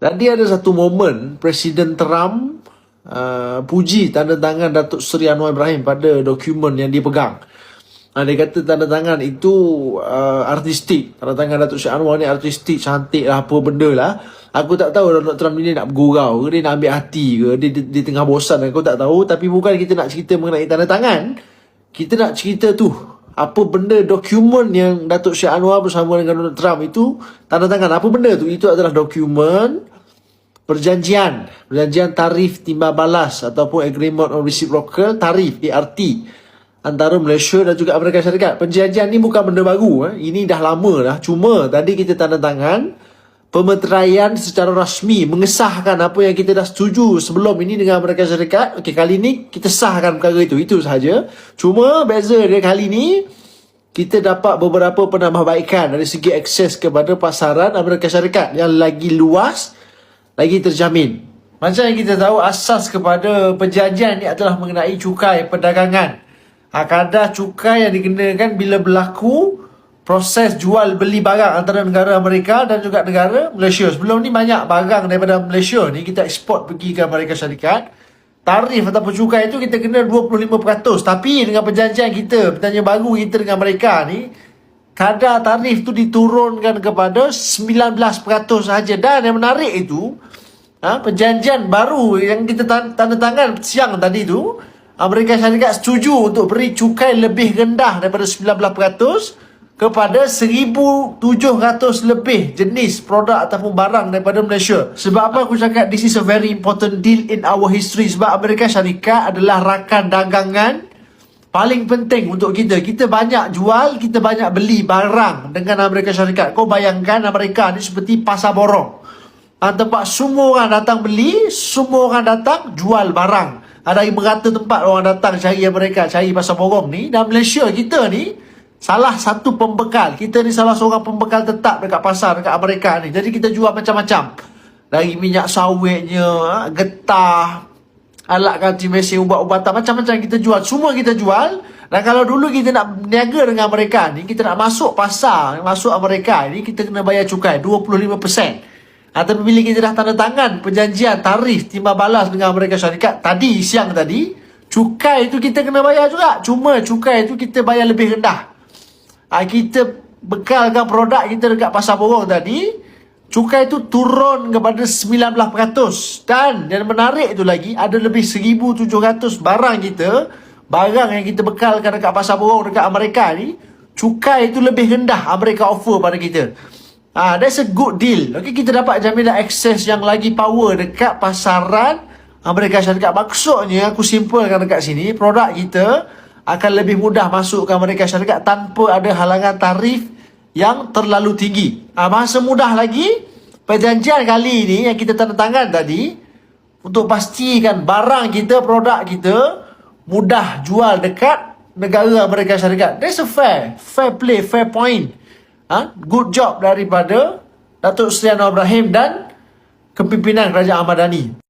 Tadi ada satu momen Presiden Trump uh, puji tanda tangan Datuk Seri Anwar Ibrahim pada dokumen yang dia pegang. Uh, dia kata tanda tangan itu uh, artistik. Tanda tangan Datuk Seri Anwar ni artistik, cantik lah, apa benda lah. Aku tak tahu Donald Trump ni nak bergurau ke, dia nak ambil hati ke, dia, dia, dia tengah bosan aku tak tahu. Tapi bukan kita nak cerita mengenai tanda tangan. Kita nak cerita tu apa benda dokumen yang Datuk Syed Anwar bersama dengan Donald Trump itu tanda tangan apa benda tu itu adalah dokumen perjanjian perjanjian tarif timbal balas ataupun agreement on reciprocal tarif ART antara Malaysia dan juga Amerika Syarikat perjanjian ni bukan benda baru eh. ini dah lama dah cuma tadi kita tanda tangan pemeteraian secara rasmi mengesahkan apa yang kita dah setuju sebelum ini dengan Amerika Syarikat. Okey, kali ini kita sahkan perkara itu. Itu sahaja. Cuma beza dia kali ini kita dapat beberapa penambahbaikan dari segi akses kepada pasaran Amerika Syarikat yang lagi luas, lagi terjamin. Macam yang kita tahu asas kepada perjanjian ini adalah mengenai cukai perdagangan. Ha, kadar cukai yang dikenakan bila berlaku proses jual beli barang antara negara Amerika dan juga negara Malaysia. Sebelum ni banyak barang daripada Malaysia ni kita ekspor pergi ke Amerika Syarikat. Tarif ataupun cukai itu kita kena 25%. Tapi dengan perjanjian kita, perjanjian baru kita dengan mereka ni, kadar tarif tu diturunkan kepada 19% sahaja. Dan yang menarik itu, ha, perjanjian baru yang kita tanda tangan siang tadi tu, Amerika Syarikat setuju untuk beri cukai lebih rendah daripada 19% kepada 1,700 lebih jenis produk ataupun barang daripada Malaysia. Sebab apa aku cakap this is a very important deal in our history. Sebab Amerika Syarikat adalah rakan dagangan paling penting untuk kita. Kita banyak jual, kita banyak beli barang dengan Amerika Syarikat. Kau bayangkan Amerika ni seperti pasar borong. Ha, tempat semua orang datang beli, semua orang datang jual barang. Ada merata tempat orang datang cari Amerika, cari pasar borong ni. Dan Malaysia kita ni, Salah satu pembekal. Kita ni salah seorang pembekal tetap dekat pasar dekat Amerika ni. Jadi kita jual macam-macam. Dari minyak sawitnya, ha, getah, alat kanti mesin, ubat-ubatan, macam-macam kita jual. Semua kita jual. Dan kalau dulu kita nak niaga dengan mereka ni, kita nak masuk pasar, masuk Amerika ni, kita kena bayar cukai 25%. Atau bila kita dah tanda tangan perjanjian tarif timbal balas dengan Amerika Syarikat tadi, siang tadi, cukai itu kita kena bayar juga. Cuma cukai itu kita bayar lebih rendah ha, kita bekalkan produk kita dekat pasar borong tadi, cukai itu turun kepada 19%. Dan yang menarik itu lagi, ada lebih 1,700 barang kita, barang yang kita bekalkan dekat pasar borong dekat Amerika ni, cukai itu lebih rendah Amerika offer pada kita. Ah, ha, that's a good deal. Okay, kita dapat jaminan akses yang lagi power dekat pasaran Amerika Syarikat. Maksudnya, aku simpulkan dekat sini, produk kita, akan lebih mudah masuk ke Amerika Syarikat tanpa ada halangan tarif yang terlalu tinggi. Ha, bahasa mudah lagi, perjanjian kali ini yang kita tanda tangan tadi, untuk pastikan barang kita, produk kita, mudah jual dekat negara Amerika Syarikat. That's a fair, fair play, fair point. Ha? Good job daripada Datuk Seri Anwar Ibrahim dan kepimpinan Kerajaan Ahmad Dhani.